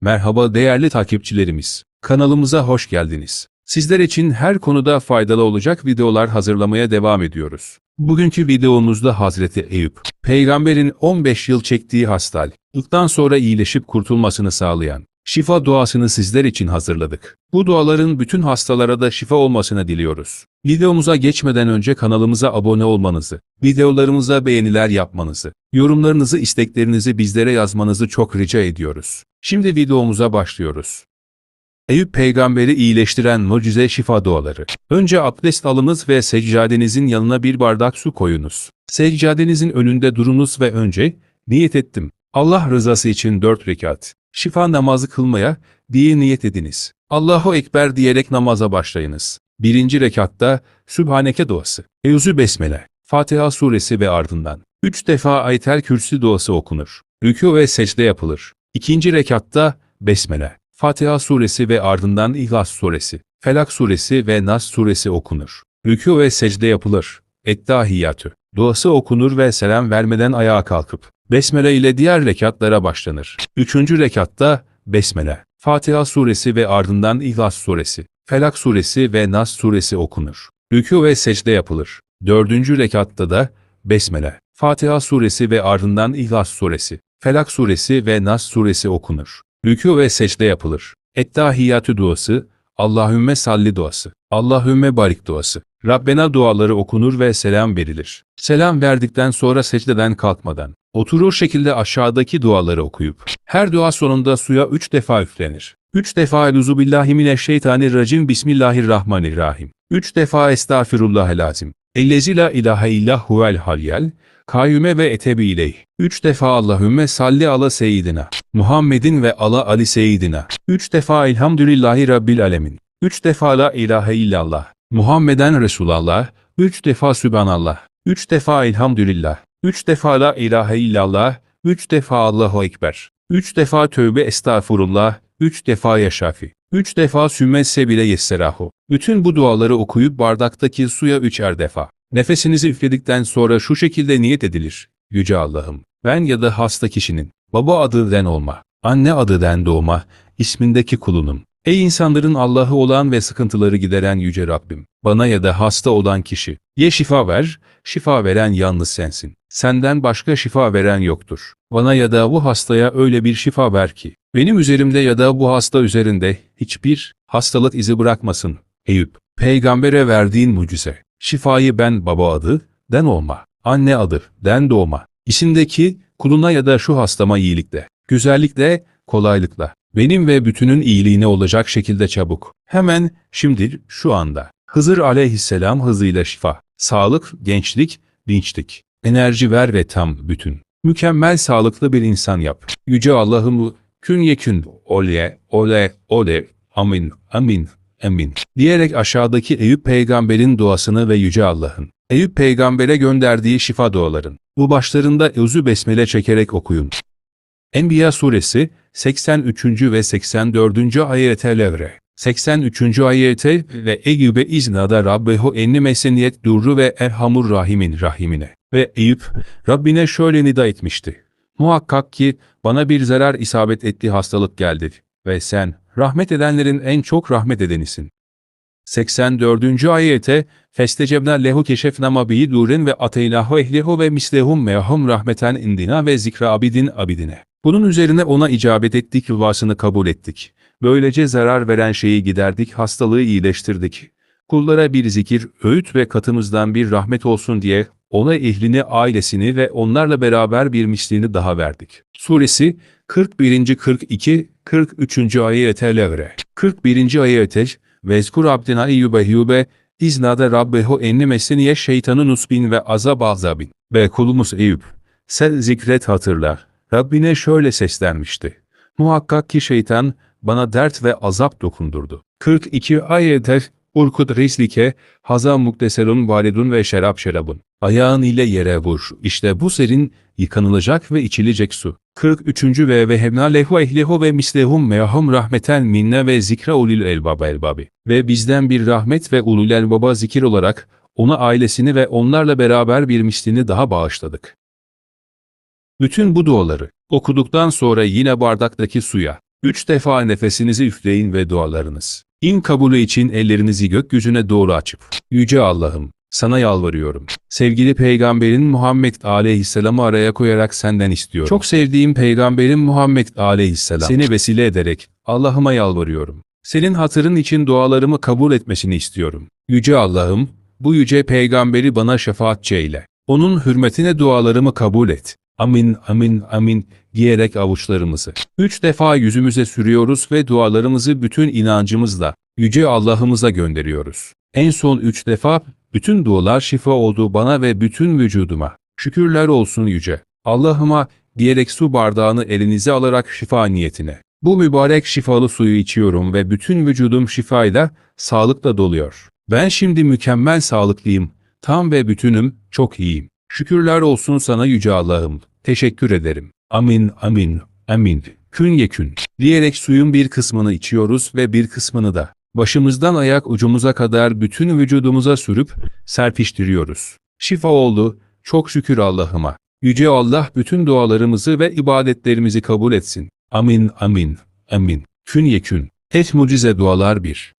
Merhaba değerli takipçilerimiz. Kanalımıza hoş geldiniz. Sizler için her konuda faydalı olacak videolar hazırlamaya devam ediyoruz. Bugünkü videomuzda Hazreti Eyüp, peygamberin 15 yıl çektiği hastalıktan sonra iyileşip kurtulmasını sağlayan şifa duasını sizler için hazırladık. Bu duaların bütün hastalara da şifa olmasını diliyoruz. Videomuza geçmeden önce kanalımıza abone olmanızı, videolarımıza beğeniler yapmanızı, yorumlarınızı, isteklerinizi bizlere yazmanızı çok rica ediyoruz. Şimdi videomuza başlıyoruz. Eyüp peygamberi iyileştiren mucize şifa duaları. Önce abdest alınız ve seccadenizin yanına bir bardak su koyunuz. Seccadenizin önünde durunuz ve önce, niyet ettim. Allah rızası için dört rekat. Şifa namazı kılmaya, diye niyet ediniz. Allahu Ekber diyerek namaza başlayınız. Birinci rekatta, Sübhaneke duası. Euzü Besmele. Fatiha suresi ve ardından. Üç defa Aytel Kürsi duası okunur. Rükû ve secde yapılır. İkinci rekatta, Besmele. Fatiha suresi ve ardından İhlas suresi, Felak suresi ve Nas suresi okunur. Rükû ve secde yapılır. Ettahiyyatü. Duası okunur ve selam vermeden ayağa kalkıp, Besmele ile diğer rekatlara başlanır. Üçüncü rekatta, Besmele. Fatiha suresi ve ardından İhlas suresi, Felak suresi ve Nas suresi okunur. Rükû ve secde yapılır. Dördüncü rekatta da, Besmele. Fatiha suresi ve ardından İhlas suresi, Felak suresi ve Nas suresi okunur. Rükû ve secde yapılır. Ettahiyyatü duası, Allahümme salli duası, Allahümme barik duası. Rabbena duaları okunur ve selam verilir. Selam verdikten sonra secdeden kalkmadan, oturur şekilde aşağıdaki duaları okuyup, her dua sonunda suya üç defa üflenir. Üç defa Euzubillahimineşşeytanirracim Bismillahirrahmanirrahim. Üç defa Estağfirullahel azim. Ellezi la ilahe illa huvel halyal, kayyume ve etebi ileyh. Üç defa Allahümme salli ala seyyidina. Muhammedin ve ala Ali seyyidina. Üç defa elhamdülillahi rabbil alemin. Üç defa la ilahe illallah. Muhammeden Resulallah. Üç defa Sübhanallah. Üç defa elhamdülillah. Üç defa la ilahe illallah. Üç defa Allahu Ekber. Üç defa tövbe estağfurullah. Üç defa yaşafi. Üç defa sümmesse bile yesserahu. Bütün bu duaları okuyup bardaktaki suya üçer defa. Nefesinizi üfledikten sonra şu şekilde niyet edilir. Yüce Allah'ım, ben ya da hasta kişinin, baba adından olma, anne adından doğma, ismindeki kulunum. Ey insanların Allah'ı olan ve sıkıntıları gideren Yüce Rabbim, bana ya da hasta olan kişi, ye şifa ver, şifa veren yalnız sensin. Senden başka şifa veren yoktur. Bana ya da bu hastaya öyle bir şifa ver ki, benim üzerimde ya da bu hasta üzerinde hiçbir hastalık izi bırakmasın. Eyüp, peygambere verdiğin mucize. Şifayı ben baba adı, den olma, anne adı, den doğma. İsimdeki kuluna ya da şu hastama iyilikle, güzellikle, kolaylıkla, benim ve bütünün iyiliğine olacak şekilde çabuk. Hemen, şimdi, şu anda. Hızır aleyhisselam hızıyla şifa, sağlık, gençlik, dinçlik, enerji ver ve tam bütün. Mükemmel sağlıklı bir insan yap. Yüce Allah'ım, kün yekün, olye, ole, ole, amin, amin, Emin. Diyerek aşağıdaki Eyüp peygamberin duasını ve Yüce Allah'ın Eyüp peygambere gönderdiği şifa duaların bu başlarında Euzü Besmele çekerek okuyun. Enbiya suresi 83. ve 84. ayet-levre 83. ayete ve Eyüp'e iznada Rabbehu enni meseniyet durru ve erhamur rahimin rahimine. Ve Eyüp, Rabbine şöyle nida etmişti. Muhakkak ki bana bir zarar isabet etti hastalık geldi ve sen, rahmet edenlerin en çok rahmet edenisin. 84. ayete, Festecebna lehu keşefna mabiyi durin ve ateynahu ehlihu ve mislehum mehum rahmeten indina ve zikra abidin abidine. Bunun üzerine ona icabet ettik yuvasını kabul ettik. Böylece zarar veren şeyi giderdik, hastalığı iyileştirdik. Kullara bir zikir, öğüt ve katımızdan bir rahmet olsun diye ona ehlini, ailesini ve onlarla beraber bir mislini daha verdik. Suresi 41. 42 43. ayet-e levre. 41. ayet-e Vezkur abdina eyyube eyyube iznada rabbehu enni meseniye şeytanın usbin ve azab azabin. Ve kulumuz Eyüp. Sen zikret hatırla. Rabbine şöyle seslenmişti. Muhakkak ki şeytan bana dert ve azap dokundurdu. 42 ayet-e Urkut rislike, haza mukteserun validun ve şerap şerabun. Ayağın ile yere vur. İşte bu serin, yıkanılacak ve içilecek su. 43. ve vehebna lehu ehlehu ve mislehum mehum rahmeten minne ve zikra ulil elbab elbabi. Ve bizden bir rahmet ve ulul elbaba zikir olarak, ona ailesini ve onlarla beraber bir mislini daha bağışladık. Bütün bu duaları okuduktan sonra yine bardaktaki suya Üç defa nefesinizi üfleyin ve dualarınız. İn kabulü için ellerinizi gökyüzüne doğru açıp, Yüce Allah'ım, sana yalvarıyorum. Sevgili peygamberin Muhammed aleyhisselamı araya koyarak senden istiyorum. Çok sevdiğim peygamberin Muhammed aleyhisselam seni vesile ederek Allah'ıma yalvarıyorum. Senin hatırın için dualarımı kabul etmesini istiyorum. Yüce Allah'ım, bu yüce peygamberi bana şefaatçi eyle. Onun hürmetine dualarımı kabul et. Amin, amin, amin diyerek avuçlarımızı üç defa yüzümüze sürüyoruz ve dualarımızı bütün inancımızla Yüce Allah'ımıza gönderiyoruz. En son üç defa bütün dualar şifa oldu bana ve bütün vücuduma. Şükürler olsun Yüce. Allah'ıma diyerek su bardağını elinize alarak şifa niyetine. Bu mübarek şifalı suyu içiyorum ve bütün vücudum şifayla, sağlıkla doluyor. Ben şimdi mükemmel sağlıklıyım, tam ve bütünüm, çok iyiyim. Şükürler olsun sana Yüce Allah'ım. Teşekkür ederim. Amin, amin, amin. Kün yekün. Diyerek suyun bir kısmını içiyoruz ve bir kısmını da başımızdan ayak ucumuza kadar bütün vücudumuza sürüp serpiştiriyoruz. Şifa oldu. Çok şükür Allah'ıma. Yüce Allah bütün dualarımızı ve ibadetlerimizi kabul etsin. Amin, amin, amin. Kün yekün. Et mucize dualar bir.